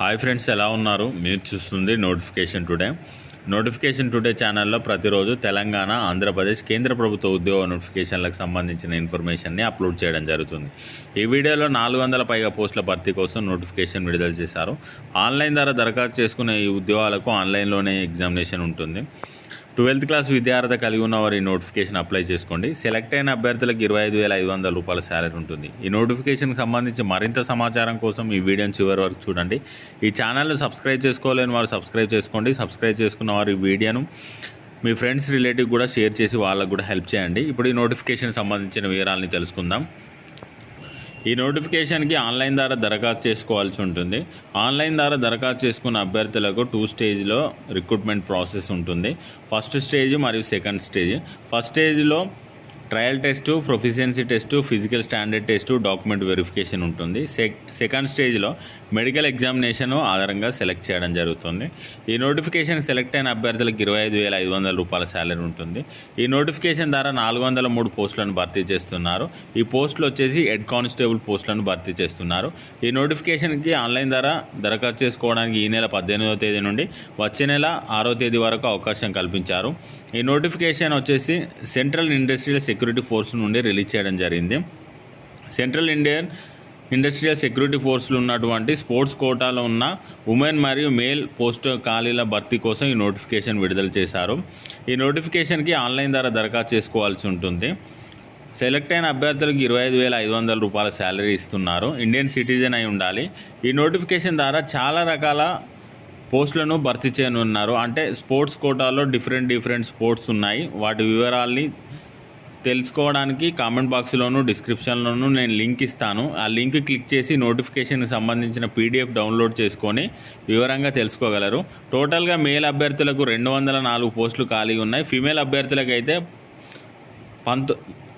Hi friends ఎలా ఉన్నారు? మీరు చూస్తుంది నోటిఫికేషన్ టుడే. నోటిఫికేషన్ టుడే ఛానల్లో ప్రతిరోజు తెలంగాణ ఆంధ్రప్రదేశ్ కేంద్ర ప్రభుత్వ ఉద్యోగ నోటిఫికేషన్లకు సంబంధించిన ఇన్ఫర్మేషన్ని అప్లోడ్ చేయడం జరుగుతుంది. ఈ వీడియోలో నాలుగు వందల పైగా పోస్టుల భర్తీ కోసం నోటిఫికేషన్ విడుదల చేశారు. ఆన్లైన్ ద్వారా దరఖాస్తు చేసుకునే ఈ ఉద్యోగాలకు ఆన్లైన్లోనే ఎగ్జామినేషన్ ఉంటుంది. ట్వెల్త్ క్లాస్ విద్యార్థి కలిగి ఉన్న వారి నోటిఫికేషన్ అప్లై చేసుకోండి. సెలెక్ట్ అయిన అభ్యర్థులకు ఇరవై ఐదు వేల ఐదు వందల రూపాయల శాలరీ ఉంటుంది. ఈ నోటిఫికేషన్కి సంబంధించి మరింత సమాచారం కోసం ఈ వీడియోని చివరి వరకు చూడండి. ఈ ఛానల్ను సబ్స్క్రైబ్ చేసుకోలేని వారు సబ్స్క్రైబ్ చేసుకోండి. సబ్స్క్రైబ్ చేసుకున్న వారు ఈ వీడియోను మీ ఫ్రెండ్స్ రిలేటివ్ కూడా షేర్ చేసి వాళ్ళకు కూడా హెల్ప్ చేయండి. ఇప్పుడు ఈ నోటిఫికేషన్ సంబంధించిన వివరాలని తెలుసుకుందాం. ఈ నోటిఫికేషన్కి ఆన్లైన్ ద్వారా దరఖాస్తు చేసుకోవాల్సి ఉంటుంది. ఆన్లైన్ ద్వారా దరఖాస్తు చేసుకున్న అభ్యర్థులకు టూ స్టేజ్లో రిక్రూట్మెంట్ ప్రాసెస్ ఉంటుంది. ఫస్ట్ స్టేజ్ మరియు సెకండ్ స్టేజ్. ఫస్ట్ స్టేజ్లో trial test proficiency test physical standard test document verification ఉంటుంది. సెక్ సెకండ్ స్టేజ్లో మెడికల్ ఎగ్జామినేషన్ ఆధారంగా సెలెక్ట్ చేయడం జరుగుతుంది. ఈ నోటిఫికేషన్ సెలెక్ట్ అయిన అభ్యర్థులకు ఇరవై ఐదు వేల ఐదు వందల రూపాయల శాలరీ ఉంటుంది. ఈ నోటిఫికేషన్ ద్వారా నాలుగు వందల మూడు పోస్టులను భర్తీ చేస్తున్నారు. ఈ పోస్టులు వచ్చేసి హెడ్ కానిస్టేబుల్ పోస్టులను భర్తీ చేస్తున్నారు. ఈ నోటిఫికేషన్కి ఆన్లైన్ ద్వారా దరఖాస్తు చేసుకోవడానికి ఈ నెల పద్దెనిమిదవ తేదీ నుండి వచ్చే నెల ఆరో తేదీ వరకు అవకాశం కల్పించారు. ఈ నోటిఫికేషన్ వచ్చేసి సెంట్రల్ ఇండస్ట్రియల్ సెక్యూరిటీ ఫోర్స్ నుండి రిలీజ్ చేయడం జరిగింది. సెంట్రల్ ఇండియన్ ఇండస్ట్రియల్ సెక్యూరిటీ ఫోర్స్లో ఉన్నటువంటి స్పోర్ట్స్ కోటాలో ఉన్న ఉమెన్ మరియు మేల్ పోస్ట్ ఖాళీల భర్తీ కోసం ఈ నోటిఫికేషన్ విడుదల చేశారు. ఈ నోటిఫికేషన్కి ఆన్లైన్ ద్వారా దరఖాస్తు చేసుకోవాల్సి ఉంటుంది. సెలెక్ట్ అయిన అభ్యర్థులకు ఇరవై ఐదు వేల ఐదు వందల రూపాయల శాలరీ ఇస్తున్నారు. ఇండియన్ సిటిజన్ అయి ఉండాలి. ఈ నోటిఫికేషన్ ద్వారా చాలా రకాల పోస్టులను భర్తీ చేయనున్నారు. అంటే స్పోర్ట్స్ కోటాలో డిఫరెంట్ డిఫరెంట్ స్పోర్ట్స్ ఉన్నాయి. వాటి వివరాల్ని తెలుసుకోవడానికి కామెంట్ బాక్స్లోను డిస్క్రిప్షన్లోను నేను లింక్ ఇస్తాను. ఆ లింక్ క్లిక్ చేసి నోటిఫికేషన్కి సంబంధించిన పీడిఎఫ్ డౌన్లోడ్ చేసుకొని వివరంగా తెలుసుకోగలరు. టోటల్గా మేల్ అభ్యర్థులకు రెండు వందల నాలుగు పోస్టులు ఖాళీ ఉన్నాయి. ఫీమేల్ అభ్యర్థులకు అయితే పంత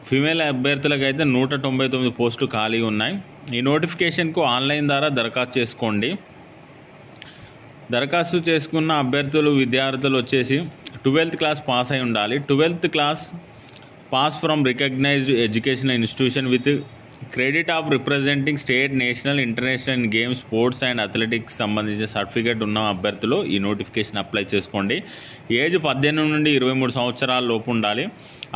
ఫీమేల్ అభ్యర్థులకు అయితే నూట తొంభై తొమ్మిది పోస్టులు ఖాళీ ఉన్నాయి. ఈ నోటిఫికేషన్కు ఆన్లైన్ ద్వారా దరఖాస్తు చేసుకోండి. దరఖాస్తు చేసుకున్న అభ్యర్థులు విద్యార్థులు వచ్చేసి ట్వెల్త్ క్లాస్ పాస్ అయి ఉండాలి. Twelfth class pass from recognised educational institution with credit of representing state national international in games sports and athletics సంబంధించిన సర్టిఫికేట్ ఉన్న అభ్యర్థులు ఈ నోటిఫికేషన్ అప్లై చేసుకోండి. ఏజ్ పద్దెనిమిది నుండి ఇరవై మూడు సంవత్సరాల లోపు ఉండాలి.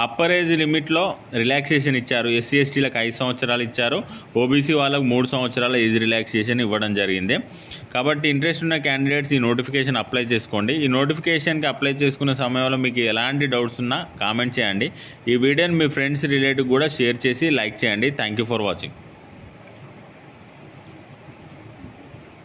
అప్పర్ ఏజ్ లిమిట్లో రిలాక్సేషన్ ఇచ్చారు. ఎస్సీ ఎస్టీలకు ఐదు సంవత్సరాలు ఇచ్చారు. ఓబీసీ వాళ్ళకు మూడు సంవత్సరాల ఏజ్ రిలాక్సేషన్ ఇవ్వడం జరిగింది. కాబట్టి ఇంట్రెస్ట్ ఉన్న క్యాండిడేట్స్ ఈ నోటిఫికేషన్ అప్లై చేసుకోండి. ఈ నోటిఫికేషన్కి అప్లై చేసుకున్న సమయంలో మీకు ఎలాంటి డౌట్స్ ఉన్నా కామెంట్ చేయండి. ఈ వీడియోని మీ ఫ్రెండ్స్ రిలేటివ్ కూడా షేర్ చేసి లైక్ చేయండి. Thank you for watching